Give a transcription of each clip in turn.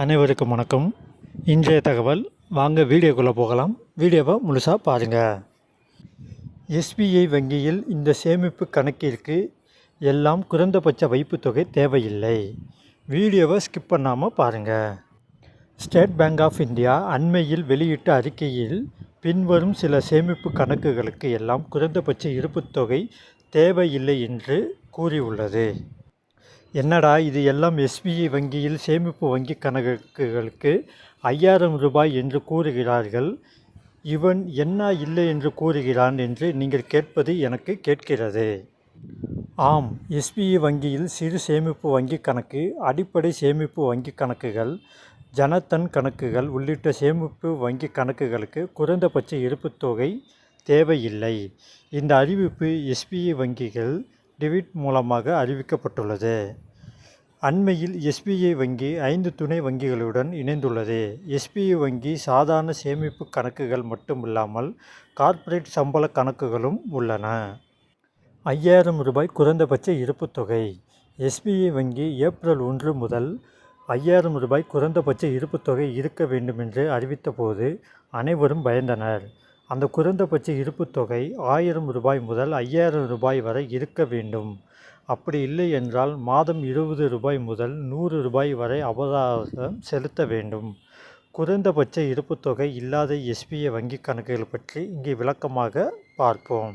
அனைவருக்கும் வணக்கம். இன்றைய தகவல் வாங்க வீடியோக்குள்ளே போகலாம். வீடியோவை முழுசாக பாருங்கள் எஸ்பிஐ வங்கியில் இந்த சேமிப்பு கணக்கிற்கு எல்லாம் குறைந்தபட்ச வைப்புத் தொகை தேவையில்லை. வீடியோவை ஸ்கிப் பண்ணாமல் பாருங்கள் ஸ்டேட் பேங்க் ஆஃப் இந்தியா அண்மையில் வெளியிட்ட அறிக்கையில் பின்வரும் சில சேமிப்பு கணக்குகளுக்கு எல்லாம் குறைந்தபட்ச இருப்புத்தொகை தேவையில்லை என்று கூறியுள்ளது. என்னடா இது எல்லாம் எஸ்பிஐ வங்கியில் சேமிப்பு வங்கி கணக்குகளுக்கு ஐயாயிரம் ரூபாய் என்று கூறுகிறார்கள். இவன் என்ன இல்லை என்று கூறுகிறான் என்று நீங்கள் கேட்பது எனக்கு கேட்கிறது. ஆம் எஸ்பிஐ வங்கியில் சிறு சேமிப்பு வங்கி கணக்கு அடிப்படை சேமிப்பு வங்கி கணக்குகள் ஜனதன் கணக்குகள் உள்ளிட்ட சேமிப்பு வங்கி கணக்குகளுக்கு குறைந்தபட்ச இருப்புத் தொகை தேவையில்லை. இந்த அறிவிப்பு எஸ்பிஐ வங்கிகள் டிவிட் மூலமாக அறிவிக்கப்பட்டுள்ளது. அண்மையில் எஸ்பிஐ வங்கி ஐந்து துணை வங்கிகளுடன் இணைந்துள்ளது. எஸ்பிஐ வங்கி சாதாரண சேமிப்பு கணக்குகள் மட்டுமில்லாமல் கார்ப்பரேட் சம்பள கணக்குகளும் உள்ளன. ஐயாயிரம் ரூபாய் குறைந்தபட்ச இருப்புத் தொகை. எஸ்பிஐ வங்கி ஏப்ரல் ஒன்று முதல் ஐயாயிரம் ரூபாய் குறைந்தபட்ச இருப்பு தொகை இருக்க வேண்டுமென்று அறிவித்தபோது அனைவரும் பயந்தனர். அந்த குறைந்தபட்ச இருப்புத் தொகை ஆயிரம் ரூபாய் முதல் ஐயாயிரம் ரூபாய் வரை இருக்க வேண்டும். அப்படி இல்லை என்றால் மாதம் இருபது ரூபாய் முதல் நூறு ரூபாய் வரை அபராதம் செலுத்த வேண்டும். குறைந்தபட்ச இருப்புத் தொகை இல்லாத எஸ்பிஐ வங்கிக் கணக்குகள் பற்றி இங்கே விளக்கமாக பார்ப்போம்.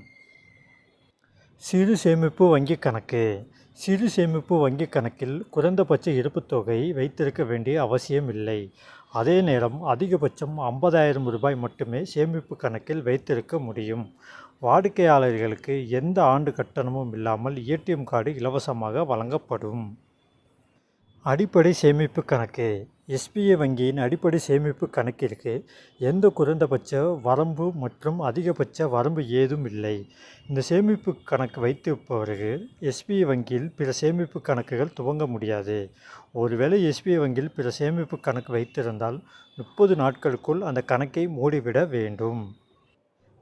சிறு சேமிப்பு வங்கிக் கணக்கு. சிறு சேமிப்பு வங்கிக் கணக்கில் குறைந்தபட்ச இருப்புத் தொகை வைத்திருக்க வேண்டிய அவசியம் இல்லை. அதே நேரம் அதிகபட்சம் ஐம்பதாயிரம் ரூபாய் மட்டுமே சேமிப்பு கணக்கில் வைத்திருக்க முடியும். வாடிக்கையாளர்களுக்கு எந்த ஆண்டு கட்டணமும் இல்லாமல் ஏடிஎம் கார்டு இலவசமாக வழங்கப்படும். அடிப்படை சேமிப்பு கணக்கு. எஸ்பிஐ வங்கியின் அடிப்படை சேமிப்பு கணக்கிற்கு எந்த குறைந்தபட்ச வரம்பு மற்றும் அதிகபட்ச வரம்பு ஏதும் இல்லை. இந்த சேமிப்பு கணக்கு வைத்திருப்பவர்கள் எஸ்பிஐ வங்கியில் பிற சேமிப்பு கணக்குகள் துவங்க முடியாது. ஒருவேளை எஸ்பிஐ வங்கியில் பிற சேமிப்பு கணக்கு வைத்திருந்தால் முப்பது நாட்களுக்குள் அந்த கணக்கை மூடிவிட வேண்டும்.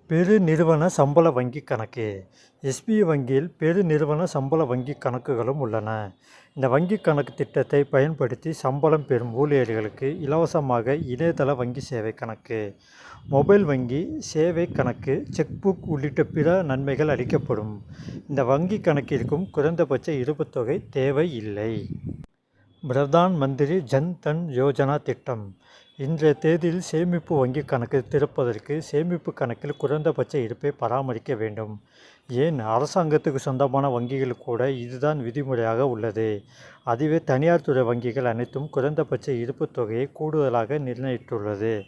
பெருநிறுவன சம்பள வங்கி கணக்கு. எஸ்பிஐ வங்கியில் பெருநிறுவன சம்பள வங்கி கணக்குகளும் உள்ளன. இந்த வங்கி கணக்கு திட்டத்தை பயன்படுத்தி சம்பளம் பெறும் ஊழியர்களுக்கு இலவசமாக இணையதள வங்கி சேவை கணக்கு மொபைல் வங்கி சேவை கணக்கு செக் புக் உள்ளிட்ட பிற நன்மைகள் அளிக்கப்படும். இந்த வங்கி கணக்கிற்கும் குறைந்தபட்ச இருப்புத் தொகை தேவை இல்லை பிரதான் மந்திரி ஜன் தன் யோஜனா திட்டம். இன்றைய தேதியில் சேமிப்பு வங்கி கணக்கு திறப்பதற்கு சேமிப்பு கணக்கில் குறைந்தபட்ச இருப்பை பராமரிக்க வேண்டும். ஏன்? அரசாங்கத்துக்கு சொந்தமான வங்கிகள் கூட இதுதான் விதிமுறையாக உள்ளது. அதுவே தனியார் துறை வங்கிகள் அனைத்தும் குறைந்தபட்ச இருப்புத் தொகையை கூடுதலாக நிர்ணயித்துள்ளது.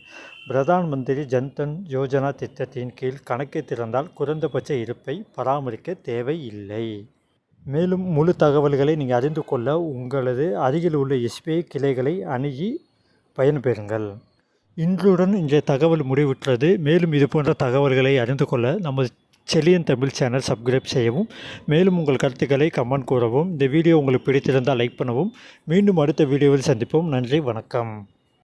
பிரதான் மந்திரி ஜன்தன் யோஜனா திட்டத்தின் கீழ் கணக்கை திறந்தால் குறைந்தபட்ச இருப்பை பராமரிக்க தேவையில்லை. மேலும் முழு தகவல்களை நீங்கள் அறிந்து கொள்ள உங்களது அருகில் உள்ள எஸ்பிஐ கிளைகளை அணுகி பயன்பெறுங்கள். இன்றுடன் இன்றைய தகவல் முடிவுற்றது. மேலும் இது போன்ற தகவல்களை அறிந்து கொள்ள நமது செலியன் தமிழ் சேனல் சப்ஸ்கிரைப் செய்யவும் மேலும் உங்கள் கருத்துக்களை கமெண்ட் கூறவும் இந்த வீடியோ உங்களுக்கு பிடித்திருந்தால் லைக் பண்ணவும். மீண்டும் அடுத்த வீடியோவில் சந்திப்போம். நன்றி வணக்கம்.